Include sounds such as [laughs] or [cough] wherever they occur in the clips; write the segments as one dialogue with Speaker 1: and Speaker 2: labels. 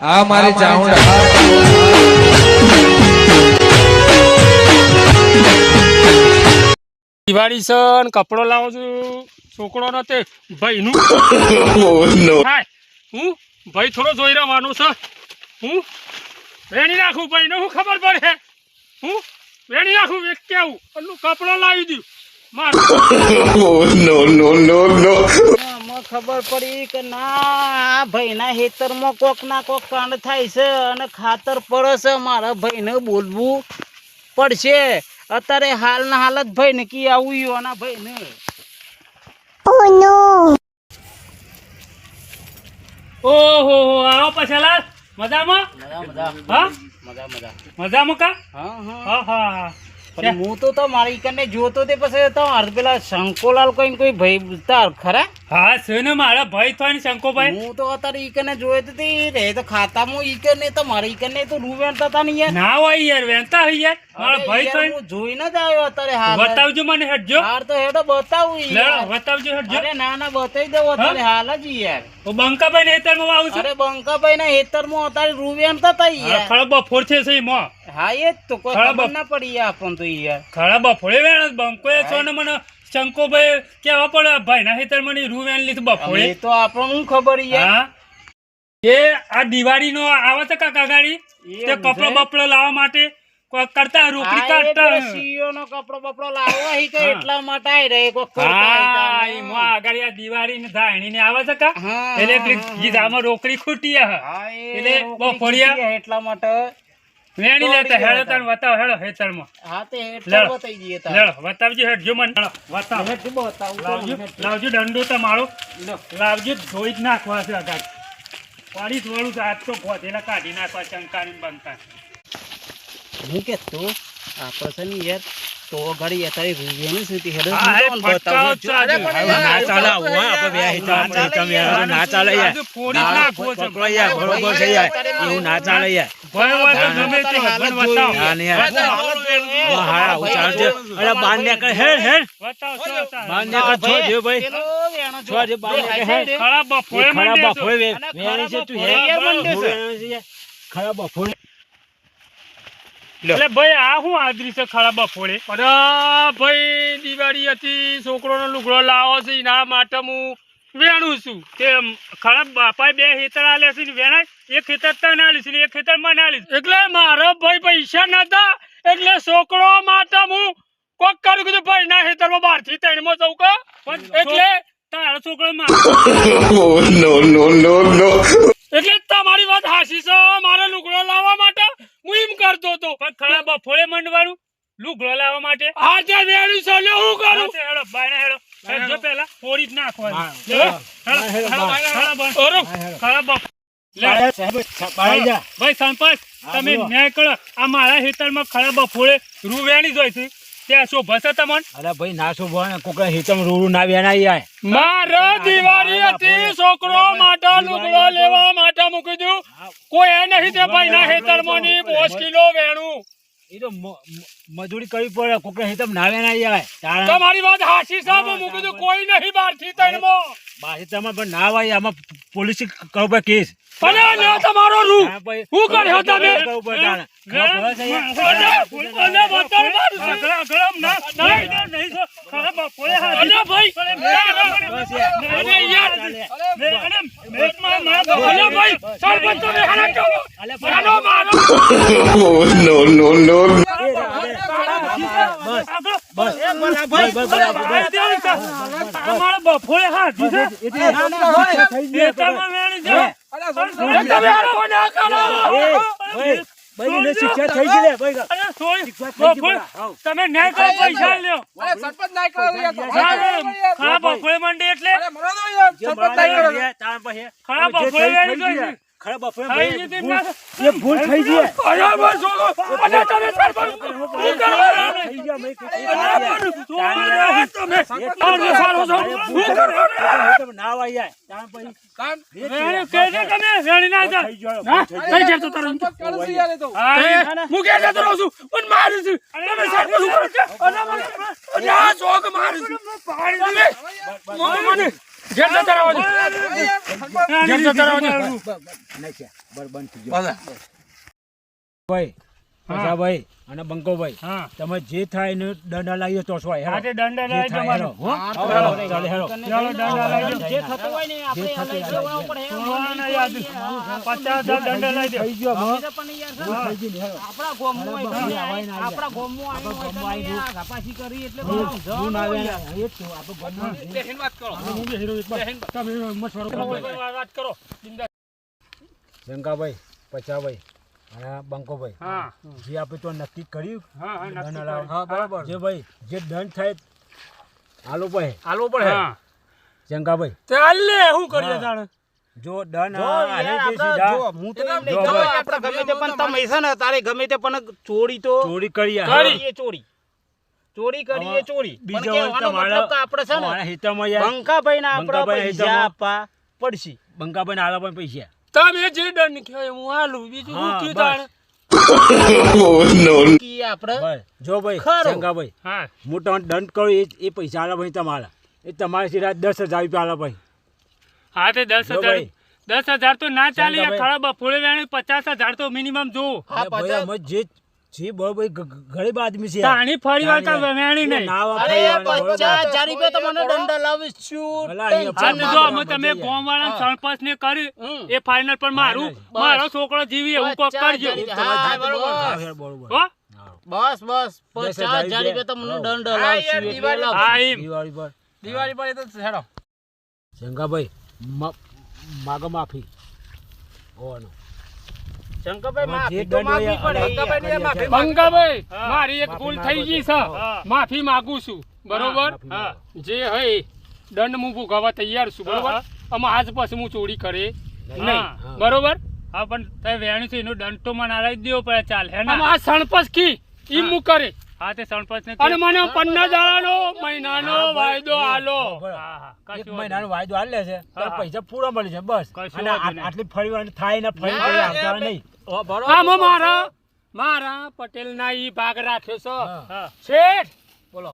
Speaker 1: આ મારી ચાઉંડા
Speaker 2: દિવાળી છે ને કપડો લાવો છું. છોકરો નથી તે ભાઈ નું [laughs] હું? ભાઈ થોડો જોઈ રહેવાનો છે. હું? વેણી નાખું ભાઈ ને હું ખબર પડે? હું? વેણી નાખું એક કેવું? કપડો લાવી દઉં માર. [laughs]
Speaker 3: આમાં ખબર પડી કે ના આ ભાઈના હેતરમાં કોક ના કોક કાંડ થાય છે અને ખાતર પડે છે મારા ભાઈને બોલવું પડશે. અત્યારે હાલના હાલ જ ભાઈને કી આવું યોના ભાઈને.
Speaker 2: ઓહો આવો પછાલા મજામાં?
Speaker 3: મજા મજા
Speaker 2: હા?
Speaker 3: મજા મજા.
Speaker 2: મજામાં કા?
Speaker 3: હા હા
Speaker 2: હા. હા
Speaker 3: તો તો મારી કને જોતો તે પછી તો મારે પેલા શંકોલાલ કોઈ કોઈ ભાઈ તાર ખરા?
Speaker 2: હા છે ને મારા ભાઈ થાય ને શંકોભાઈ?
Speaker 3: હું તો અત્યારે ઈ કને જોયો તો તે રે તો ખાતામાં ઈ કને તો મારી કને તો રૂ વેણતા તા ને યાર.
Speaker 2: ના હોય યાર વેનતા હોય યાર. મારા ભાઈ થાય
Speaker 3: હું જોઈ ન આવ્યો અત્યારે હા
Speaker 2: બતાવજો મને હેડજો.
Speaker 3: હાર તો હેડો બતાવું યાર.
Speaker 2: બતાવજો હેડજો.
Speaker 3: અરે ના ના બતાવી દઉં અત્યારે હાલ જ યાર.
Speaker 2: હું બંકાભાઈ ને હેતરમાં આવું છું.
Speaker 3: અરે બંકાભાઈ ના હેતરમાં અત્યારે રૂ થતા
Speaker 2: તા
Speaker 3: યાર.
Speaker 2: ખરા બફોર છે સહી મો?
Speaker 3: હા એ જ તો કોઈ ખબર ના પડી આપણ તો યાર.
Speaker 2: ખરા બફોરે વેણ બંકો એ છો ને મને શંકોભાઈ કેવા પડે ભાઈ ના હેતર મને રૂ વેણ લીધું બફોરે
Speaker 3: એ તો આપણને શું ખબર યાર.
Speaker 2: એ આ દિવાળી નો આવે છે કાકા ગાડી તે કપડો બપડો લાવવા માટે કરતા રોકડી કાઢતા
Speaker 3: સીઓ નો કપડો બપડો લાવવા હી કે એટલા માટે આઈ રહે કો
Speaker 2: હા ઈ મો આગળ આ દિવાળી ને ધાણી ને આવે છે કા? એટલે ગીધામાં રોકડી ખૂટી હે એટલે બફોરિયા.
Speaker 3: એટલા માટે.
Speaker 2: વેણી લેતા
Speaker 3: હેળો
Speaker 2: હેડો વતાવ હેળો હેતરમાં
Speaker 3: હા તે હેતર
Speaker 2: લેડો.
Speaker 3: બતાઈ દઈએ તાર.
Speaker 2: લેળો વતાવજો હેડ જો મન વતાવ
Speaker 3: હેઠ જો તો
Speaker 2: લાવજો. લાવજો દંડો તમારો
Speaker 3: લો.
Speaker 2: લાવજો ધોઈ જ નાખવા છે આગળ પાડી ધોળું તો હાથ તો ભોધેલા કાઢી નાખવા ચંકાની ને બંકા
Speaker 3: હું કે તો આપણે છે ને યાર તો ઘડી અત્યારે રૂપિયાની સ્થિતિ હેડો
Speaker 2: ના ચાલે
Speaker 4: હા, આપણે બે હિસાબ યાર. ના ચાલે યાર.
Speaker 2: ફોડી જ નાખવો છે
Speaker 4: યાર, બરોબર છે યાર. એવું ના ચાલે યાર.
Speaker 2: ભય હોય તો ગમે તે
Speaker 3: હાલ જ
Speaker 2: મને બતાવો
Speaker 4: ના, નહીં યાર.
Speaker 3: અત્યારે હાલ જ જોઈ.
Speaker 4: વાહ, હા, આવું ચાલશે. અરે, બહાર નીકળ, હેડ, હેડ.
Speaker 2: બતાવો શું બતાવો?
Speaker 4: બહાર નીકળ, છો જે ભાઈ.
Speaker 3: પેલો વેણો જો.
Speaker 4: છો જે બહાર નીકળ, હેડ.
Speaker 2: ખરા બફોરે એટલે ભાઈ આ શું આદરી છે ખરા બફોડે? અરે ભાઈ દિવાળી હતી છોકરોનો લુગડો લાવો છે એના માટે હું વેણું છું. તે ખરા બાપા બે ખેતર આલે છે ને વેણાય એક ખેતર તને આલીશ ને એક ખેતર મને આલીશ એટલે મારા ભાઈ પૈસા નતા એટલે છોકરો માટે હું કોક કરું કીધું ભાઈ ના ખેતરમાં બારથી ત્રણમાં જવું કે એટલે તારો છોકરો માર [laughs] એટલે તમારી વાત હાસી છે મારે લુગડો લાવવા માટે હું એમ કરતો હતો. પણ ખરા બફોળે મંડવાનું લુગડો લાવવા માટે? આ તે વેળી છે. લે હું કરું? હેડો બાયને હેડો. જો પેલા પોરી જ નાખવાની. ભાઈ સંપત તમે ન્યાય કરો. આ મારા ખેતરમાં ખરા બફોરે રૂ વેણી જોઈ છે તમને?
Speaker 4: અરે ભાઈ ના શોભો ને કોકના હિતમ રૂડું ના વેણાય યાર.
Speaker 2: મારે દિવાળી હતી છોકરો માટે લુગડો લેવા માટે મૂકી દઉં કોઈ એ નહીં તે ભાઈ ના ખેતરમાં ની પોસ કિલો વેણું.
Speaker 4: એ તો મજૂરી કરવી પડે કોકના હિતમ ના જાય
Speaker 2: તમારી વાત હાસી સાહેબ હું મૂકી કોઈ નહીં બારથી ત્રણમાં
Speaker 4: બાકી તમે પણ ના હોય આમાં પોલીસ કહું ભાઈ કેસ
Speaker 2: અને લ્યો તમારો રૂ
Speaker 4: હું
Speaker 2: કર્યો તમે? અને બતર મારું છે. ના, નહીં, નહીં,
Speaker 4: ના, ના,
Speaker 2: ના કરો.
Speaker 4: એ, ભાઈ, ભાઈ, શિક્ષા થઈ ગઈ લે, ભાઈ.
Speaker 2: અરે, સોય,
Speaker 4: શિક્ષા થઈ ગઈ
Speaker 2: બપોરે
Speaker 4: બોલા,
Speaker 2: તમે ન્યાય કરો પૈસા લ્યો. સારું, ખરાબ. બપોરે મંડી એટલે
Speaker 4: જે બાળા રહ્યા, તારા પાસે.
Speaker 2: ખરાબ
Speaker 4: જે
Speaker 2: બપોરે
Speaker 4: થઈ-
Speaker 2: વેણી
Speaker 4: થઈ
Speaker 2: જોઈ
Speaker 4: ગઈ. ખરાબ ભૂલ-
Speaker 2: ના.
Speaker 4: એ ભૂલ થઈ ગઈ
Speaker 2: બરાબર છો. અને તમે સરપંચ શું કરવાના?
Speaker 4: થઈ ગયા, મેં
Speaker 2: બરાબર. સોય, તમે સારું છો. શું કરવાના?
Speaker 4: તમે ના હોય ત્યાં પછી
Speaker 2: વેણી કહેજો તમે, વેણી ના જાઓ.
Speaker 4: થઈ ગયો,
Speaker 2: હા?
Speaker 4: ભૂલ થઈ
Speaker 2: થઈ જતો તારું. હા, એ હું ક્યાં જતો રહું છું? પણ મારું છું. તમે સરપંચ? અને મને- અને આ મારું છું. તમે- મને- ઘેર જતા રહો ઘેર જતા રહો છો.
Speaker 4: ભાઈ અને બંકોભાઈ.
Speaker 2: હા.
Speaker 4: તમે જે થાય એને દંડા લાવીએ તો શું
Speaker 2: આ તે દંડ લાવી તમારો.
Speaker 4: હેરો, હો?
Speaker 3: હા,
Speaker 4: ચાલો,
Speaker 3: તો
Speaker 4: હેરો.
Speaker 2: ચાલો, દંડ લાવી
Speaker 3: જે થતું હોય ને આપણે પડે.
Speaker 2: સોના યાદ પચાસ હજાર દંડ લઈ દો
Speaker 4: થઈ ગયો,
Speaker 3: પણ. આપણા
Speaker 4: બહાર
Speaker 3: ના આપણા ગામમાં
Speaker 4: આપણા
Speaker 3: આવ્યું આઘાપાછી કરી એટલે
Speaker 4: હું- ના
Speaker 3: હોય
Speaker 4: એ
Speaker 3: તો
Speaker 4: ને, એ જ છું, આપણે ગામમાં
Speaker 2: હું. બી હીરો એક બાર. તમે મશવરો કરો. વાત કરો.
Speaker 4: શંકાભાઈ પચાભાઈ. બંકોભાઈ.
Speaker 2: હા.
Speaker 4: જે આપણે તો નક્કી કર્યું.
Speaker 2: હા હા
Speaker 4: દંડ
Speaker 2: નક્કી
Speaker 4: લાવો.
Speaker 2: કરો. હા બરાબર.
Speaker 4: જે ભાઈ જે દંડ થાય
Speaker 2: પડે કરીએ તાણે
Speaker 4: જો
Speaker 3: હું તો આપણે ગમે તે પણ તમે છે ને તારે ગમે તે પણ ચોરી તો
Speaker 4: ચોરી કરી
Speaker 2: કરી.
Speaker 3: ચોરી. ચોરી કરી ચોરી.
Speaker 4: બીજો
Speaker 3: મતલબ આપણે છે ને
Speaker 4: મારા હિતામાં યાર
Speaker 3: બંકાભાઈ ના આપણે પૈસા આપવા પડશે.
Speaker 4: બંકાભાઈ ને પણ પૈસા.
Speaker 2: તમે જે દંડ કહો એ હું હાલું. બીજું હું કયું તાણે?
Speaker 3: આપણે
Speaker 4: જો ભાઈ. શંકાભાઈ
Speaker 2: હા.
Speaker 4: હું તમને દંડ કરું એ એ પૈસા આલા ભાઈ તમારા. એ તમારે સીધા દસ હજાર રૂપિયા આલા ભાઈ.
Speaker 2: હા તે દસ હજાર. દસ હજાર તો ના ચાલે
Speaker 4: શંકરભાઈ.
Speaker 2: ખરા બપોરે પચાસ હજાર તો મિનિમમ જો
Speaker 4: જે જે બરોબર ભાઈ ગરીબ આદમી છે
Speaker 2: તાણી ફરી વાર કાં વેણી નહીં.
Speaker 4: ના બરોબર.
Speaker 3: હજાર રૂપિયા તમને દંડ લાવીશું.
Speaker 4: છું
Speaker 2: અને જો અમે તમે ગોમ વાળા સરપંચ ને કરી એ ફાઇનલ પર મારું મારો છોકરો જીવી એવું કોક કરજો.
Speaker 3: બસ બસ.
Speaker 4: દસ
Speaker 3: પચાસ
Speaker 4: હજાર
Speaker 3: હજાર રૂપિયા તમને
Speaker 4: હા.
Speaker 3: દંડ
Speaker 2: હા, યાર, દિવાળી-
Speaker 3: લાવશું.
Speaker 4: દિવાળી પર.
Speaker 2: દિવાળી પર એ તો છેડો
Speaker 4: શંકાભાઈ માગો માફી. ઓનો
Speaker 3: શંકરભાઈ.
Speaker 2: મારી એક ભૂલ થઈ ગઈ
Speaker 4: છો.
Speaker 2: માફી માંગુ છું. બરોબર. જે હોય દંડ હું ભોગવવા તૈયાર છું. બરોબર? આમાં આજ પછી હું ચોરી કરે
Speaker 3: નહીં.
Speaker 2: બરોબર? હા પણ તે વેણી છે એનો દંડ તો મને આલાઈ દેવો પડે ચાલ હે આ સણપસ કી ઈ મું કરે. હા તે સણપસ ને અને મને પંદર દાડાનો મહિનાનો વાયદો આલો. હા હા
Speaker 4: એક
Speaker 2: કશું
Speaker 4: મહિનાનો વાયદો હાલ લે છે તો પૈસા પૂરા મળી છે બસ. અને. આટલી ફરી વાર થાય ને ફરી
Speaker 3: ફરી
Speaker 4: આવતા નહીં.
Speaker 2: આમાં મારા મારા પટેલ ના ઈ ભાગ રાખ્યો છે. શેઠ!
Speaker 3: બોલો.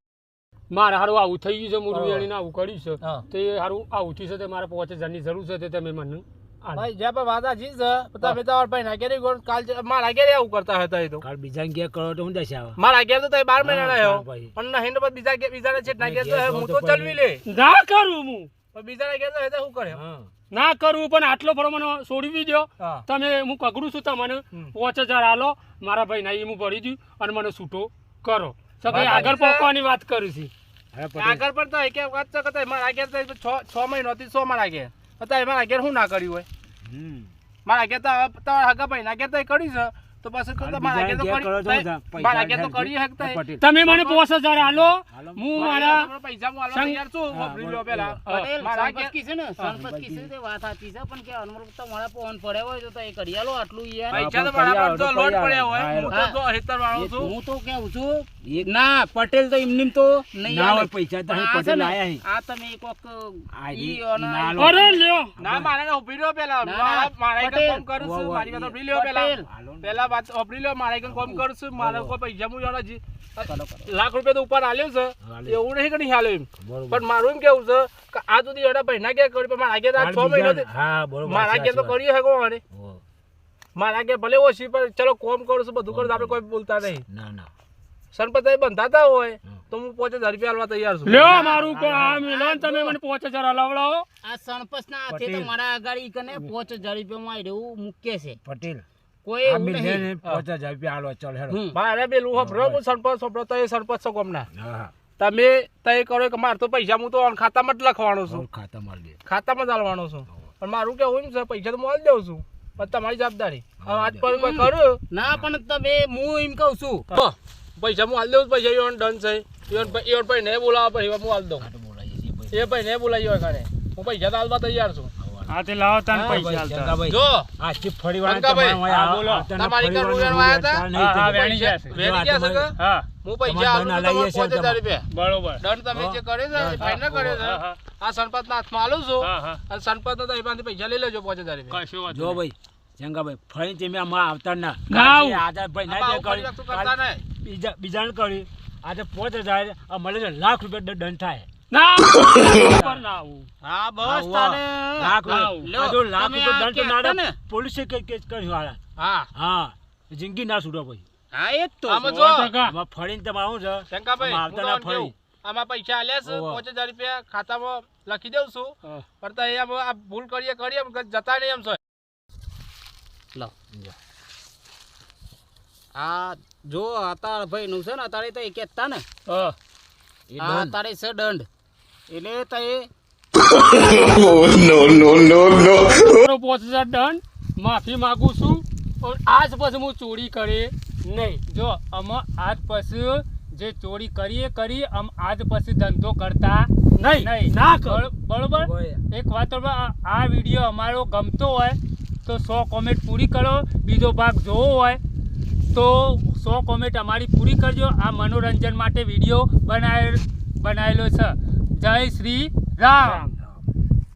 Speaker 2: મારે હારું આવું થઈ ગયું છે
Speaker 3: બરોબર.
Speaker 2: ને આવું કર્યું છે. તે હારું આવું થયું છે તે મારે પાંચ હજારની જરૂર છે તે તમે મને આલો.
Speaker 5: ભાઈ જ્યાં પણ વાદા છે તમે તમારા ભાઈ ના ઘેરે ગોળ કાલ મારા ઘેરે આવું કરતા હતા એ તો.
Speaker 4: કાલ બીજા ઘેર કરો તો હું દશા આવે.
Speaker 5: મારા ઘેર તો તમે બાર મહિના રહ્યો પણ ના હિન્દ બીજા ઘેર બીજા છે ના ઘેર તો
Speaker 4: ઘેર
Speaker 5: હે,
Speaker 4: તો
Speaker 5: હું
Speaker 4: તો
Speaker 5: તો ચલવી લે.
Speaker 2: ના કરું હું.
Speaker 5: બીજા ઘેર તો હે તો શું કરે?
Speaker 2: ના કરું પણ આટલો ફરો મને છોડી દો તમે હું કગડું છું તમને. પાંચ હજાર હાલો મારા ભાઈ ના એ હું ભરી દઉં અને મને છૂટો કરો. સગા આગળ પહોંચવાની વાત કરું છું.
Speaker 5: આગળ પણ તો એક વાત છે કરતા મારા ઘેર છ મહિનો હતી સો મારા ઘેર. અત્યારે મારા ઘેર શું ના કર્યું હોય. મારા ઘેર તમારા હગા ભાઈ ના ઘેર તો તો બસ તો મારા ઘેર તો
Speaker 4: કરો
Speaker 5: મારા ઘેર તો કરી
Speaker 4: છે.
Speaker 5: શકતા હે.
Speaker 4: પટેલ.
Speaker 2: તમે મને પાંચ હજાર આલો
Speaker 4: હાલો.
Speaker 2: હું મારા
Speaker 5: પૈસા હું આલવા
Speaker 2: યાર
Speaker 5: તૈયાર છું વાપરી લો પેલા મારા કે
Speaker 3: કી છે ને સરપંચ કી છે તે વાત સાચી છે પણ કે અનમર તો મારા ફોન પડે હોય તો એ કરી આલો આટલું યાર
Speaker 5: પૈસા તો મારા પર તો લોટ પડે હોય હું તો જો હેતર વાળો છું
Speaker 3: હું તો કેવું છું
Speaker 4: એક
Speaker 3: ના પટેલ તો એમની તો નહીં
Speaker 4: આવે પૈસા તો પટેલ આયા.
Speaker 3: આ તમે કોક ઈ.
Speaker 2: અરે લ્યો
Speaker 5: ના મારા ઊભી રહ્યો પેલા મારા મારા એક
Speaker 3: પટેલ.
Speaker 5: કરું છું મારી
Speaker 4: ઈ.
Speaker 5: ઉભરી લ્યો પેલા. પેલા વાત ઉભરી લો મારે એક કામ કરશું છું. મારે કોઈ પૈસા હું જાણે. લાખ રૂપિયા તો ઉપર આલ્યો છે. એવું નહીં કે નહીં હાલ્યો એમ. પણ મારું એમ કેવું છે કે આ સુધી એના ભાઈ ના ઘેર કર્યું પણ મારા ઘેર છ મહિના
Speaker 4: બીજા- હા, બરોબર,
Speaker 5: મારા ક્યાં તો
Speaker 4: કરી શકો
Speaker 5: કર્યું હે કોણ?
Speaker 4: હો.
Speaker 5: મારા ઘેર ભલે ઓછી પણ ચલો કોમ કરું છું બધું કરું આપણે કોઈ બોલતા નહીં.
Speaker 4: ના ના.
Speaker 5: સંપત્તિ બંધાતા હોય તો હું પાંચ હજાર રૂપિયા આલવા તૈયાર છું.
Speaker 2: લ્યો મારું કો આ મિલન તમે મને પોચ હજાર હલાવડાવો.
Speaker 3: આ સરપંચ ના હાથે તો
Speaker 4: મારા
Speaker 3: મારા ઈ કને પોચ હજાર રૂપિયામાં આડ્યું મૂકે છે.
Speaker 4: પટેલ.
Speaker 3: કોઈ એવું
Speaker 4: મિલ
Speaker 3: નહીં.
Speaker 4: ને પચાસ હજાર રૂપિયા ચાલ હેડો.
Speaker 5: મારે પેલું હભરો હું સરપંચ સોપડો તો એ સરપંચ છો ગમના.
Speaker 4: હા હા.
Speaker 5: તમે તય કરો કે મારે તો પૈસા હું તો ખાતામાં જ લખવાનો છું. ખાતામાં જ આલવાનો છું. પણ મારું કેવું એમ છે પૈસા તો હું આલી દઉં છું. પણ તમારી જવાબદારી. હવે આજ પર કોઈ કરું
Speaker 3: ના પણ તમે હું એમ કહું છું.
Speaker 5: પૈસા હું હાલ દઉં પૈસા ઈવન ડન છે. ઈવન ભાઈ ભાઈ ને બોલાવો પછી હું હાલ દઉં. એ ભાઈ ને બોલાવી હોય કાને હું પૈસા તો હાલવા તૈયાર છું.
Speaker 2: હા તે લાવો તાન પૈસા
Speaker 4: આલતા
Speaker 5: જો.
Speaker 4: આ ચીપ ફરી વાર તમારા
Speaker 2: બોલો.
Speaker 5: તમારી
Speaker 4: કર
Speaker 5: ઘર વાયા હતા?
Speaker 2: હા, વેણી ગયા છે.
Speaker 5: વેણી ગયા છે
Speaker 2: હા.
Speaker 5: હું પૈસા આલું છું
Speaker 4: છે
Speaker 5: રૂપિયા
Speaker 2: બરોબર.
Speaker 5: દંડ તમે જે કર્યો છે ફાઇનલ કર્યો છે. આ સંપત ના હાથમાં આલું છું. અને સંપત તો એમાંથી પૈસા લઈ લેજો પાંચ હજાર રૂપિયા
Speaker 2: કશું વાત
Speaker 4: જો ભાઈ જંગાભાઈ ફરી તમે આમાં આવતા ના
Speaker 2: ના આવું.
Speaker 4: ભાઈ ના
Speaker 5: નહીં.
Speaker 4: બીજા બીજાને કરી આજે પાંચ હજાર આ મળે છે લાખ રૂપિયા દંડ થાય.
Speaker 2: ના! ઉપર
Speaker 3: હા બસ તારે.
Speaker 4: લાખ લાખ દંડ. પોલીસે કે કેસ
Speaker 5: હા.
Speaker 4: હા જિંદગી ના છૂટો ભાઈ
Speaker 3: હા એ તો.
Speaker 5: આમાં જો.
Speaker 4: આમાં છે?
Speaker 5: શંકાભાઈ
Speaker 4: ના
Speaker 5: પૈસા આલ્યા છે પાંચ હજાર રૂપિયા ખાતામાં લખી દઉં છું. પણ તો એ આ ભૂલ કરીએ કરીએ જતા નહીં એમ છે
Speaker 3: લો. આ જો અતાર ભાઈ નું છે ને અતારે તો એ કહેતા ને.
Speaker 2: હા.
Speaker 4: એ દંડ.
Speaker 3: તારે છે દંડ. એટલે તો
Speaker 2: પાંચ હજાર દંડ માફી માંગુ છું. પણ આજ પછી હું ચોરી કરે નહીં. જો અમે આજ પછી જે ચોરી કરીએ કરી આમ આજ પછી ધંધો કરતા નહીં નહીં.
Speaker 4: ના
Speaker 2: બરોબર એક વાત તો આ આ વીડિયો અમારો ગમતો હોય તો સો કોમેન્ટ પૂરી કરો. બીજો ભાગ જોવો હોય તો સો કોમેન્ટ અમારી પૂરી કરજો. આ મનોરંજન માટે વીડિયો બનાવે બનાવેલો છે. જય શ્રી રામ.